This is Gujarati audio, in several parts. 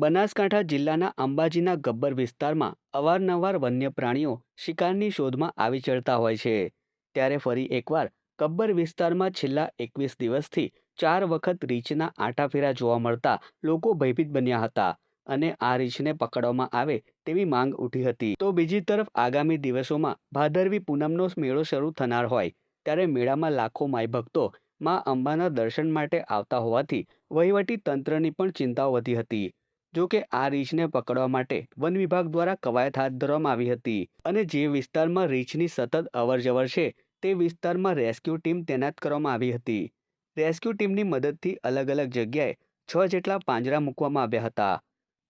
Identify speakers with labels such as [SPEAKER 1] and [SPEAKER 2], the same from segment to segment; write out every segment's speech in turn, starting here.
[SPEAKER 1] બનાસકાંઠા જિલ્લાના અંબાજીના ગબ્બર વિસ્તારમાં અવારનવાર વન્ય પ્રાણીઓ શિકારની શોધમાં આવી ચડતા હોય છે. ત્યારે ફરી એકવાર ગબ્બર વિસ્તારમાં છેલ્લા એકવીસ દિવસથી ચાર વખત રીંછના આંટાફેરા જોવા મળતા લોકો ભયભીત બન્યા હતા અને આ રીંછને પકડવામાં આવે તેવી માંગ ઉઠી હતી. તો બીજી તરફ આગામી દિવસોમાં ભાદરવી પૂનમનો મેળો શરૂ થનાર હોય ત્યારે મેળામાં લાખો માઈ ભક્તો માં અંબાના દર્શન માટે આવતા હોવાથી વહીવટી તંત્રની પણ ચિંતાઓ વધી હતી. જો કે આ રીંછને પકડવા માટે વન વિભાગ દ્વારા કવાયત હાથ ધરવામાં આવી હતી અને જે વિસ્તારમાં રીંછની સતત અવરજવર છે, તે વિસ્તારમાં રેસ્ક્યુ ટીમ તૈનાત કરવામાં આવી હતી. રેસ્ક્યુ ટીમની મદદથી અલગ અલગ જગ્યાએ છ જેટલા પાંજરા મૂકવામાં આવ્યા હતા.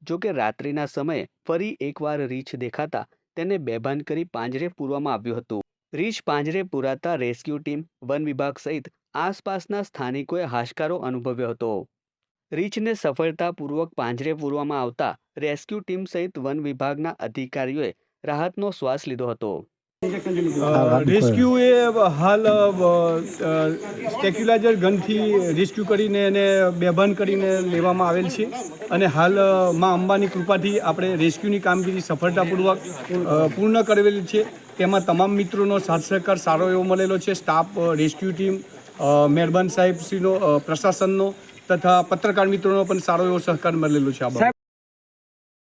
[SPEAKER 1] જો કે રાત્રિના સમયે ફરી એકવાર રીંછ દેખાતા તેને બેભાન કરી પાંજરે પૂરવામાં આવ્યું હતું. રીંછ પાંજરે પુરાતા રેસ્ક્યુ ટીમ વન વિભાગ સહિત આસપાસના સ્થાનિકોએ હાશકારો અનુભવ્યો હતો. રીંછને સફળતાપૂર્વક પાંજરે પૂરવામાં આવતા રેસ્ક્યુ ટીમ સહિત વન વિભાગના અધિકારીઓએ રાહતનો શ્વાસ લીધો હતો.
[SPEAKER 2] રેસ્ક્યુ એ હાલ સ્ટેક્યુલાઇઝર ગનથી રેસ્ક્યુ કરીને એને બેભાન કરીને લેવામાં આવેલ છે અને હાલમાં અંબાની કૃપાથી આપણે રેસ્ક્યુની કામગીરી સફળતાપૂર્વક પૂર્ણ કરેલી છે. તેમાં તમામ મિત્રોનો સાથ સહકાર સારો એવો મળેલો છે. સ્ટાફ રેસ્ક્યુ ટીમ મહેરબાન સાહેબશ્રીનો પ્રશાસનનો તથા પત્રકાર મિત્રોનો પણ સારો એવો સહકાર મળેલો છે આ.